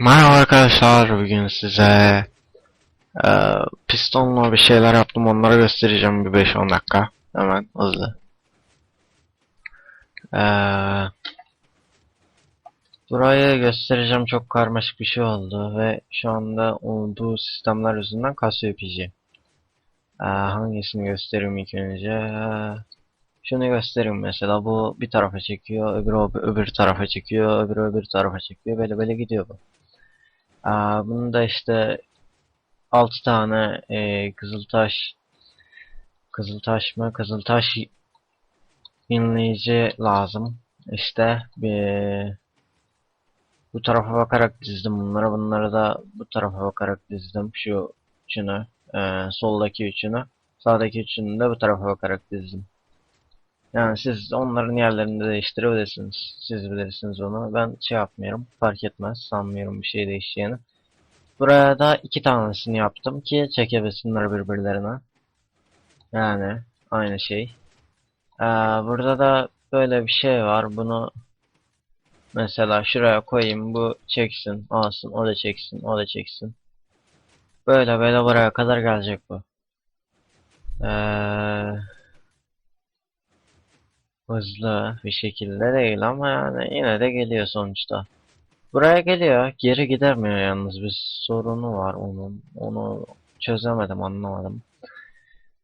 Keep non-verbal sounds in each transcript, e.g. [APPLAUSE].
Merhaba arkadaşlar bugün size e, pistonla bir şeyler yaptım onları göstereceğim bir 5-10 dakika hemen hızlı. E, burayı göstereceğim çok karmaşık bir şey oldu ve şu anda bu sistemler yüzünden kasıyor PC. E, hangisini göstereyim ilk önce? Şunu göstereyim mesela bu bir tarafa çekiyor öbürü öb- öbür tarafa çekiyor öbürü öbür tarafa çekiyor böyle böyle gidiyor bu. Aa, bunu da işte 6 tane e, Kızıltaş Kızıltaş mı? Kızıltaş inleyici lazım. İşte bir bu tarafa bakarak dizdim bunları. Bunları da bu tarafa bakarak dizdim. Şu üçünü, e, soldaki üçünü, sağdaki üçünü de bu tarafa bakarak dizdim. Yani siz onların yerlerini de değiştirebilirsiniz. Siz bilirsiniz onu. Ben şey yapmıyorum. Fark etmez. Sanmıyorum bir şey değişeceğini. Buraya da iki tanesini yaptım ki çekebilsinler birbirlerine. Yani aynı şey. Ee, burada da böyle bir şey var. Bunu mesela şuraya koyayım. Bu çeksin, alsın, o da çeksin, o da çeksin. Böyle böyle buraya kadar gelecek bu. Ee, hızlı bir şekilde değil ama yani yine de geliyor sonuçta. Buraya geliyor. Geri gidemiyor yalnız bir sorunu var onun. Onu çözemedim, anlamadım.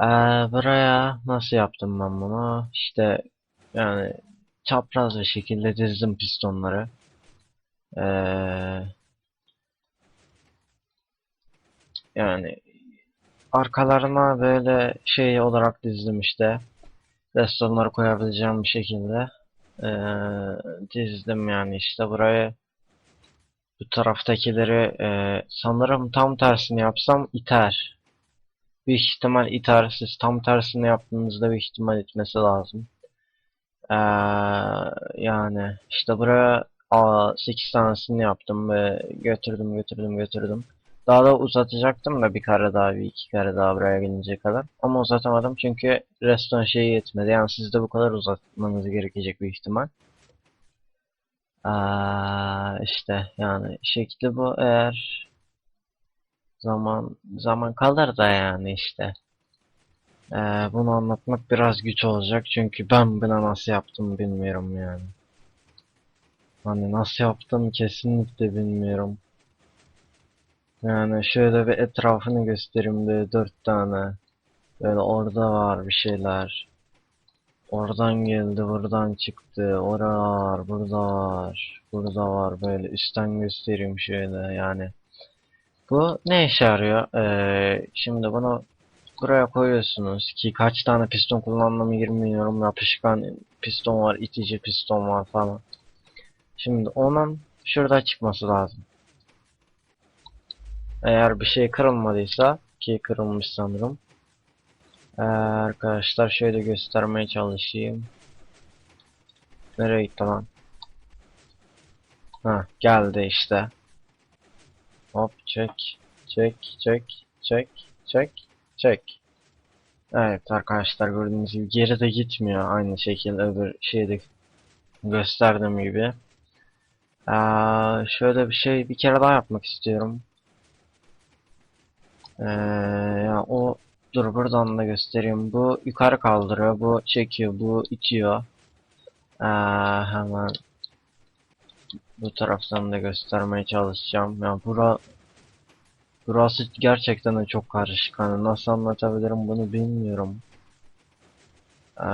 Ee, buraya nasıl yaptım ben bunu? İşte yani çapraz bir şekilde dizdim pistonları. Ee, yani arkalarına böyle şey olarak dizdim işte. Restonları koyabileceğim bir şekilde. Ee, dizdim yani işte buraya bu taraftakileri e, sanırım tam tersini yapsam iter. Büyük ihtimal iter. Siz tam tersini yaptığınızda büyük ihtimal itmesi lazım. Ee, yani işte buraya a, 8 tanesini yaptım ve götürdüm götürdüm götürdüm. Daha da uzatacaktım da bir kare daha bir iki kare daha buraya gelince kadar. Ama uzatamadım çünkü restoran şeyi yetmedi. Yani siz de bu kadar uzatmanız gerekecek büyük ihtimal. Aa, işte yani şekli bu eğer zaman zaman kalır da yani işte. Ee, bunu anlatmak biraz güç olacak çünkü ben bunu nasıl yaptım bilmiyorum yani. Hani nasıl yaptım kesinlikle bilmiyorum. Yani şöyle bir etrafını göstereyim de dört tane. Böyle orada var bir şeyler. Oradan geldi, buradan çıktı. Orada var, burada var, burada var. Böyle üstten göstereyim şöyle yani. Bu ne işe yarıyor? Ee, şimdi bunu buraya koyuyorsunuz ki kaç tane piston kullandığımı bilmiyorum. Yapışkan piston var, itici piston var falan. Şimdi onun şurada çıkması lazım. Eğer bir şey kırılmadıysa ki kırılmış sanırım. Ee, arkadaşlar şöyle göstermeye çalışayım. Nereye gitti lan? Ha geldi işte. Hop çek. Çek çek çek çek çek. Evet arkadaşlar gördüğünüz gibi geri de gitmiyor aynı şekilde öbür şeyde gösterdiğim gibi. Ee, şöyle bir şey bir kere daha yapmak istiyorum. Ee, o dur buradan da göstereyim. Bu yukarı kaldırıyor, bu çekiyor, bu itiyor. Ee, hemen bu taraftan da göstermeye çalışacağım. Ya bura burası gerçekten de çok karışık. Hani nasıl anlatabilirim bunu bilmiyorum. Ee,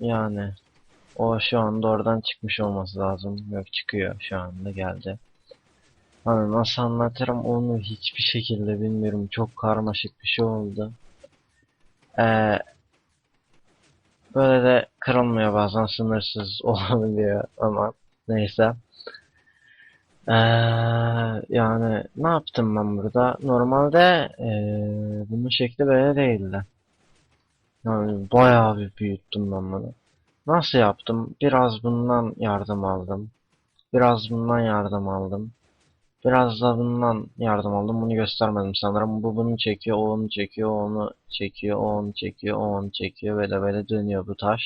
yani o şu anda oradan çıkmış olması lazım. Yok çıkıyor şu anda geldi. Hani nasıl anlatırım onu hiçbir şekilde bilmiyorum. Çok karmaşık bir şey oldu. Ee, böyle de kırılmıyor bazen sınırsız [LAUGHS] olabiliyor ama neyse. Ee, yani ne yaptım ben burada? Normalde ee, bunun şekli böyle değildi. Yani bayağı bir büyüttüm ben bunu. Nasıl yaptım? Biraz bundan yardım aldım. Biraz bundan yardım aldım. Biraz da yardım aldım. Bunu göstermedim sanırım. Bu bunu çekiyor, o onu çekiyor, onu çekiyor, o onu çekiyor, o onu çekiyor. Böyle böyle dönüyor bu taş.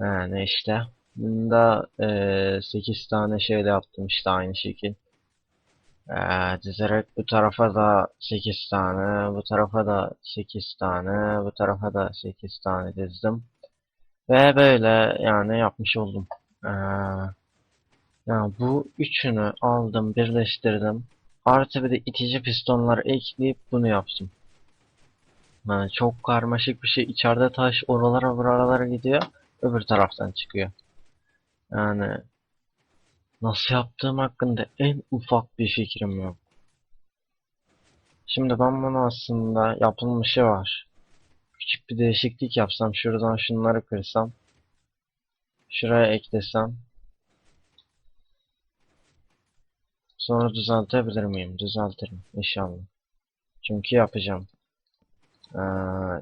Yani işte. Bunda eee 8 tane şeyle yaptım işte aynı şekil. Eee, dizerek bu tarafa da 8 tane, bu tarafa da 8 tane, bu tarafa da 8 tane dizdim. Ve böyle yani yapmış oldum. Eee yani bu üçünü aldım, birleştirdim. Artı bir de itici pistonlar ekleyip bunu yaptım. Yani çok karmaşık bir şey. İçeride taş oralara buralara gidiyor. Öbür taraftan çıkıyor. Yani nasıl yaptığım hakkında en ufak bir fikrim yok. Şimdi ben bunu aslında yapılmışı var. Küçük bir değişiklik yapsam. Şuradan şunları kırsam. Şuraya eklesem. Sonra düzeltebilir miyim? Düzeltirim inşallah. Çünkü yapacağım. Ee,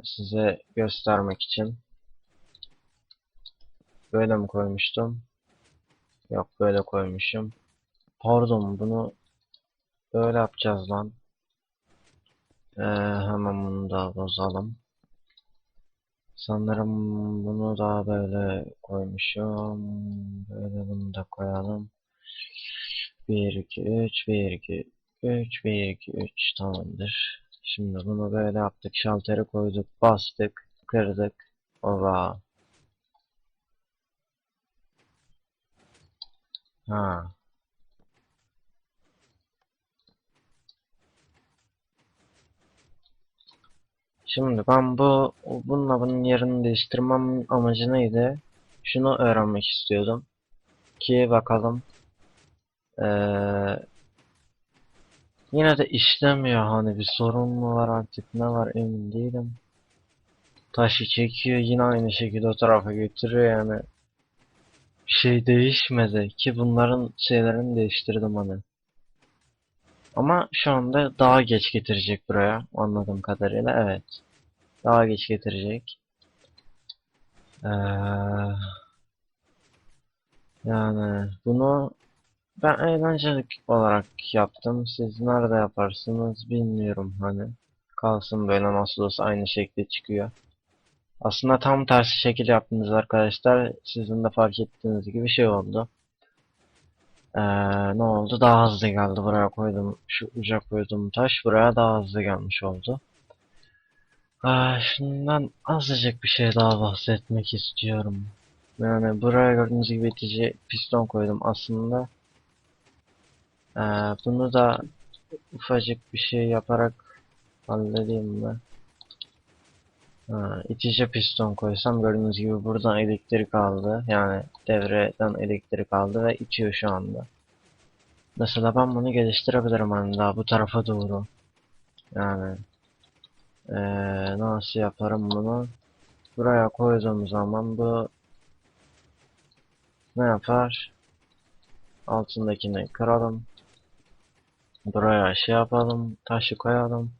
size göstermek için. Böyle mi koymuştum? Yok böyle koymuşum. Pardon bunu böyle yapacağız lan. Ee, hemen bunu da bozalım. Sanırım bunu da böyle koymuşum. Böyle bunu da koyalım. 1 2 3 1 2 3 1 2 3 tamamdır. Şimdi bunu böyle yaptık. Şalteri koyduk, bastık, kırdık. Ova. Ha. Şimdi ben bu bununla bunun yerini değiştirmem amacı neydi? Şunu öğrenmek istiyordum. Ki bakalım. Ee, yine de işlemiyor hani bir sorun mu var artık ne var emin değilim. Taşı çekiyor yine aynı şekilde o tarafa götürüyor yani. Bir şey değişmedi ki bunların şeylerini değiştirdim hani. Ama şu anda daha geç getirecek buraya anladığım kadarıyla evet. Daha geç getirecek. Ee, yani bunu ben eğlencelik olarak yaptım. Siz nerede yaparsınız bilmiyorum hani. Kalsın böyle nasıl olsa aynı şekilde çıkıyor. Aslında tam tersi şekil yaptınız arkadaşlar. Sizin de fark ettiğiniz gibi şey oldu. Ee, ne oldu? Daha hızlı geldi. Buraya koydum. Şu uca koyduğum taş buraya daha hızlı gelmiş oldu. Ee, şundan azıcık bir şey daha bahsetmek istiyorum. Yani buraya gördüğünüz gibi itici piston koydum aslında. Ee, bunu da ufacık bir şey yaparak halledeyim mi? Ha, itici piston koysam gördüğünüz gibi buradan elektrik aldı. Yani devreden elektrik aldı ve itiyor şu anda. Mesela ben bunu geliştirebilirim hani daha bu tarafa doğru. Yani ee, nasıl yaparım bunu? Buraya koyduğum zaman bu ne yapar? Altındakini kıralım. Buraya şey yapalım. Taşı koyalım.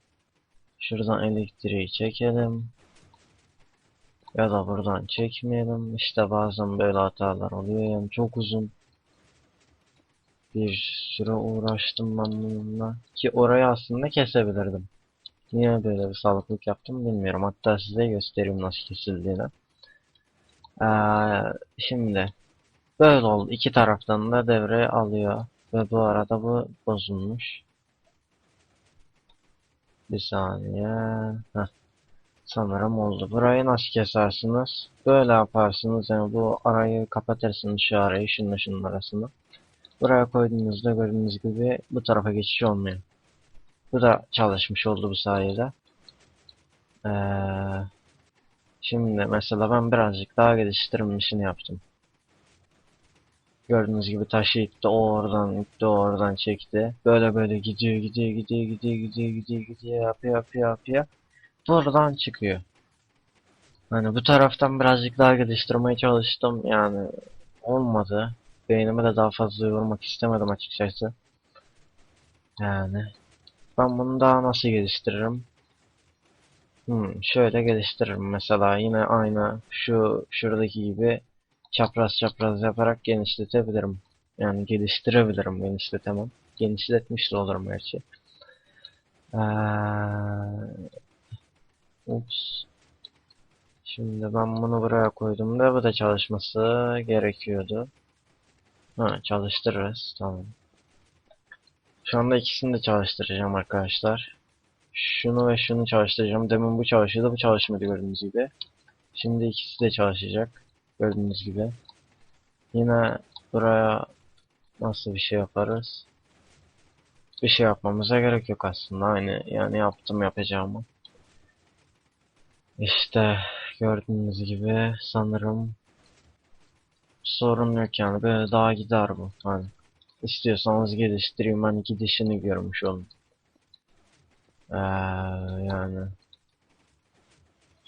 Şuradan elektriği çekelim. Ya da buradan çekmeyelim. İşte bazen böyle hatalar oluyor. Yani çok uzun bir süre uğraştım ben bununla. Ki orayı aslında kesebilirdim. Niye böyle bir salaklık yaptım bilmiyorum. Hatta size göstereyim nasıl kesildiğini. Ee, şimdi böyle oldu. İki taraftan da devreye alıyor. Ve bu arada bu bozulmuş. Bir saniye. Heh. Sanırım oldu. Burayı nasıl kesersiniz? Böyle yaparsınız. Yani bu arayı kapatırsınız şu arayı şunun şunun arasını. Buraya koyduğunuzda gördüğünüz gibi bu tarafa geçiş olmuyor. Bu da çalışmış oldu bu sayede. Ee, şimdi mesela ben birazcık daha geliştirmişini yaptım. Gördüğünüz gibi taşı itti, oradan itti, oradan çekti. Böyle böyle gidiyor, gidiyor, gidiyor, gidiyor, gidiyor, gidiyor, gidiyor, yapıyor, yapıyor, yapıyor. Buradan çıkıyor. Hani bu taraftan birazcık daha geliştirmeye çalıştım. Yani olmadı. Beynime de daha fazla yormak istemedim açıkçası. Yani ben bunu daha nasıl geliştiririm? Hmm, şöyle geliştiririm mesela yine aynı şu şuradaki gibi çapraz çapraz yaparak genişletebilirim. Yani geliştirebilirim, genişletemem. Genişletmiş de olurum gerçi. Ee, ups. Şimdi ben bunu buraya koydum da bu da çalışması gerekiyordu. Ha çalıştırırız tamam. Şu anda ikisini de çalıştıracağım arkadaşlar. Şunu ve şunu çalıştıracağım. Demin bu çalışıyordu bu çalışmadı gördüğünüz gibi. Şimdi ikisi de çalışacak. Gördüğünüz gibi. Yine buraya nasıl bir şey yaparız? Bir şey yapmamıza gerek yok aslında. Aynı yani yaptım yapacağımı. İşte gördüğünüz gibi sanırım sorun yok yani. Böyle daha gider bu. Hani istiyorsanız geliştireyim hani gidişini görmüş olun. Ee, yani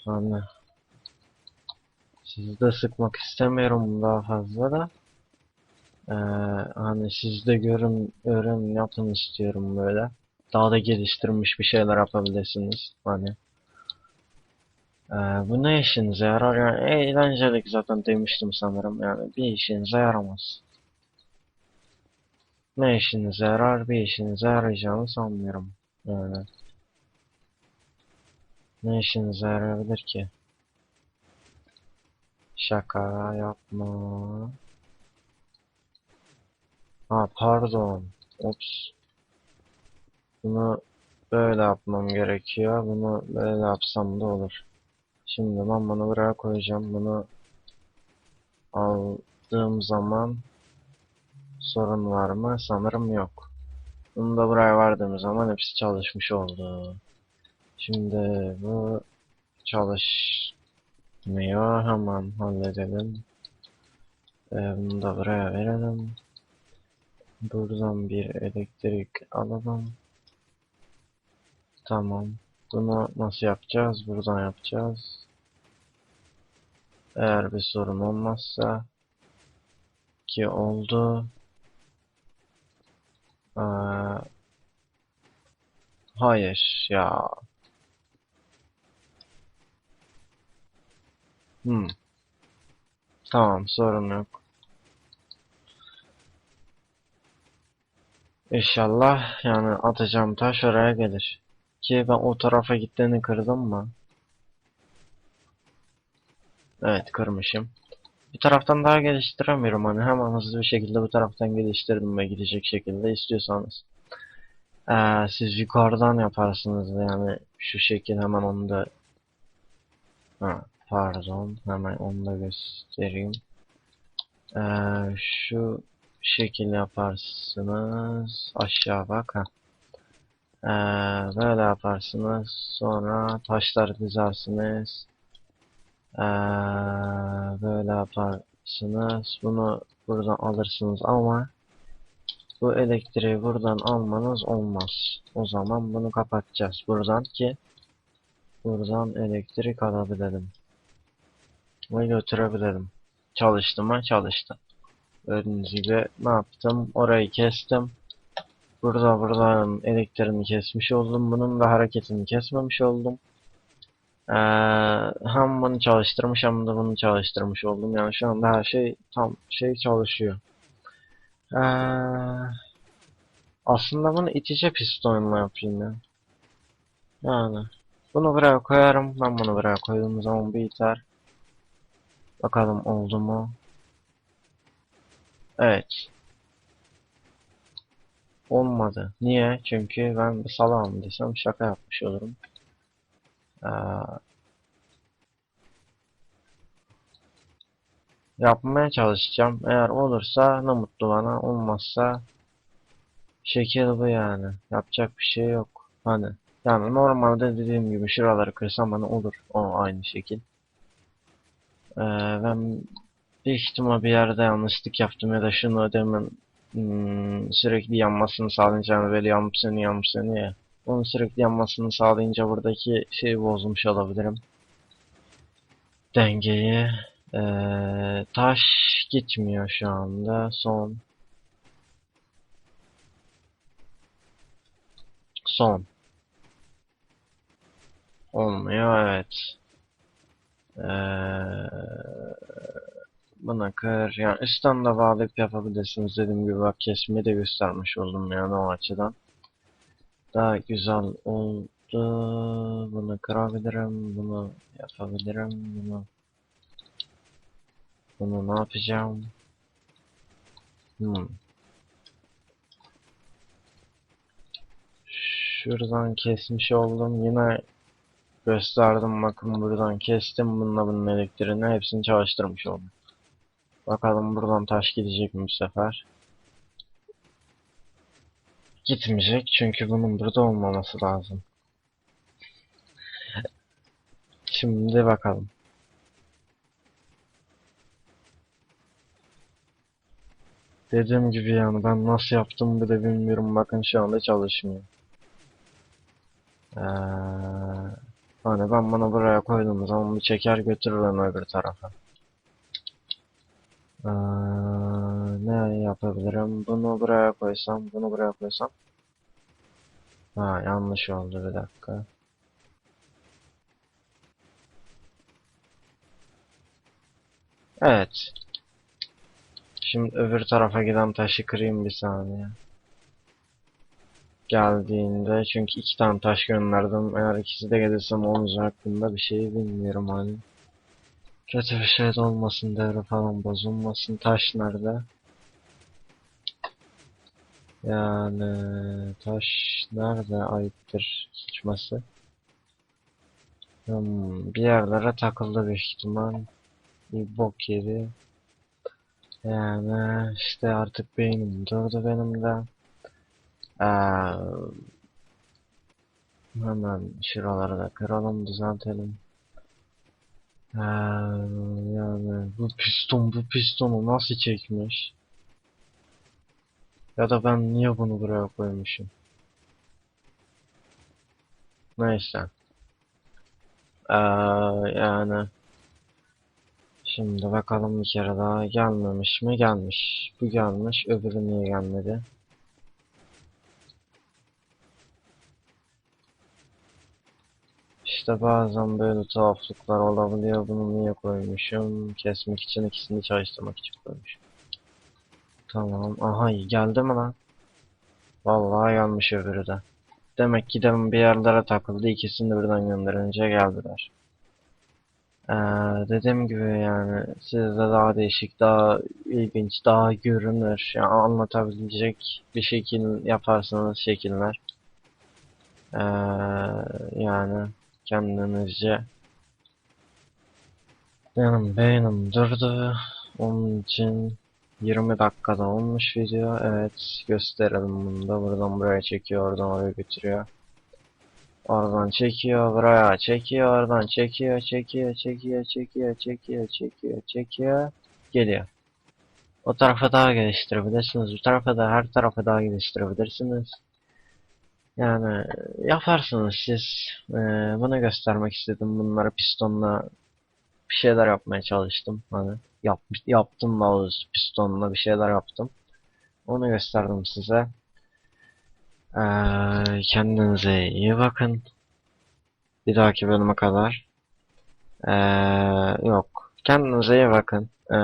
hani sizi de sıkmak istemiyorum daha fazla da. Ee, hani siz de görün, öğrenin, yapın istiyorum böyle. Daha da geliştirmiş bir şeyler yapabilirsiniz. Hani. Ee, bu ne işinize yarar? Yani eğlencelik zaten demiştim sanırım. Yani bir işinize yaramaz. Ne işinize yarar? Bir işinize yarayacağını sanmıyorum. Yani. Ne işinize yarayabilir ki? Şaka yapma. Ha pardon. Ops. Bunu böyle yapmam gerekiyor. Bunu böyle yapsam da olur. Şimdi ben bunu buraya koyacağım. Bunu aldığım zaman sorun var mı? Sanırım yok. Bunu da buraya vardığım zaman hepsi çalışmış oldu. Şimdi bu çalışmıyor. Hemen halledelim. Ee, bunu da buraya verelim. Buradan bir elektrik alalım. Tamam. Bunu nasıl yapacağız? Buradan yapacağız. Eğer bir sorun olmazsa ki oldu. Ee, hayır ya. Hmm. Tamam sorun yok. İnşallah yani atacağım taş oraya gelir. Ki ben o tarafa gittiğini kırdım mı? Evet kırmışım. Bir taraftan daha geliştiremiyorum hani hemen hızlı bir şekilde bu taraftan geliştirdim ve gidecek şekilde istiyorsanız. Ee, siz yukarıdan yaparsınız yani şu şekil hemen onu da ha, pardon hemen onu da göstereyim. Ee, şu şekil yaparsınız aşağı bak. Ee, böyle yaparsınız sonra taşları dizersiniz. Ee, böyle yaparsınız. Bunu buradan alırsınız ama bu elektriği buradan almanız olmaz. O zaman bunu kapatacağız buradan ki buradan elektrik alabilelim. Ve götürebilelim. Çalıştı mı? Çalıştı. Gördüğünüz gibi ne yaptım? Orayı kestim. Burada buradan elektriğini kesmiş oldum. Bunun da hareketini kesmemiş oldum. Ee, hem bunu çalıştırmış hem de bunu çalıştırmış oldum. Yani şu anda her şey tam şey çalışıyor. Ee, aslında bunu itici pistonla yapayım ya. Yani bunu buraya koyarım. Ben bunu buraya koyduğum zaman bir iter. Bakalım oldu mu? Evet. Olmadı. Niye? Çünkü ben bir salağım desem şaka yapmış olurum. Ee, yapmaya çalışacağım. Eğer olursa ne mutlu bana. Olmazsa şekil bu yani. Yapacak bir şey yok. Hani yani normalde dediğim gibi şuraları kırsam bana olur. O aynı şekil. Ee, ben büyük ihtimal bir yerde yanlışlık yaptım ya da şunu ödemin hmm, sürekli yanmasını sağlayacağını böyle yanıp seni yanıp seni ya. Onun sürekli yanmasını sağlayınca buradaki şeyi bozmuş olabilirim. Dengeyi. Ee, taş gitmiyor şu anda. Son. Son. Olmuyor evet. Ee, buna kır. Yani üstten de bağlayıp yapabilirsiniz. Dediğim gibi bak kesmeyi de göstermiş oldum yani o açıdan. Daha güzel oldu. Bunu kırabilirim. Bunu yapabilirim. Bunu bunu ne yapacağım? Hmm. Şuradan kesmiş oldum. Yine gösterdim. Bakın buradan kestim. Bununla bunun elektriğini hepsini çalıştırmış oldum. Bakalım buradan taş gidecek mi bu sefer? Gitmeyecek çünkü bunun burada olmaması lazım. Şimdi bakalım. Dediğim gibi yani ben nasıl yaptım bile bilmiyorum. Bakın şu anda çalışmıyor. Ee, hani ben bunu buraya koyduğum zaman bu çeker götürür onu öbür tarafa. Ee, ne yapabilirim? Bunu buraya koysam, bunu buraya koysam. Ha yanlış oldu bir dakika. Evet. Şimdi öbür tarafa giden taşı kırayım bir saniye. Geldiğinde çünkü iki tane taş gönderdim. Eğer ikisi de gelirse olacak hakkında bir şey bilmiyorum hani. Kötü bir şey de olmasın devre falan bozulmasın. Taş nerede? Yani taş nerede ayıptır sıçması? Hmm, bir yerlere takıldı büyük ihtimal. Bir bok yedi. Yani işte artık beynim durdu benim de. Ee, hemen şuraları da kıralım, düzeltelim. Ee, yani bu piston bu pistonu nasıl çekmiş? Ya da ben niye bunu buraya koymuşum? Neyse. Ee, yani şimdi bakalım bir kere daha gelmemiş mi? Gelmiş. Bu gelmiş. Öbürü niye gelmedi? İşte bazen böyle tuhaflıklar olabiliyor. Bunu niye koymuşum? Kesmek için ikisini çalıştırmak için koymuşum. Tamam. Aha geldi mi lan? Vallahi gelmiş öbürü de. Demek ki de bir yerlere takıldı. İkisini de birden gönderince geldiler. Ee, dediğim gibi yani sizde daha değişik, daha ilginç, daha görünür, yani anlatabilecek bir şekil yaparsanız şekiller. Ee, yani kendinizce benim beynim durdu. Onun için 20 dakikada olmuş video. Evet gösterelim bunu da. Buradan buraya çekiyor, oradan oraya götürüyor. Oradan çekiyor, buraya çekiyor, oradan çekiyor, çekiyor, çekiyor, çekiyor, çekiyor, çekiyor, çekiyor, geliyor. O tarafa daha geliştirebilirsiniz. Bu tarafa da her tarafa daha geliştirebilirsiniz. Yani yaparsınız siz. Ee, bunu göstermek istedim. Bunları pistonla bir şeyler yapmaya çalıştım. Hani yapmış, yaptım doğrusu pistonla bir şeyler yaptım. Onu gösterdim size. Ee, kendinize iyi bakın. Bir dahaki bölüme kadar. Ee, yok. Kendinize iyi bakın. Ee,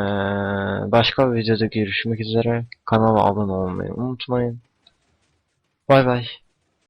başka bir videoda görüşmek üzere. Kanala abone olmayı unutmayın. Bay bay.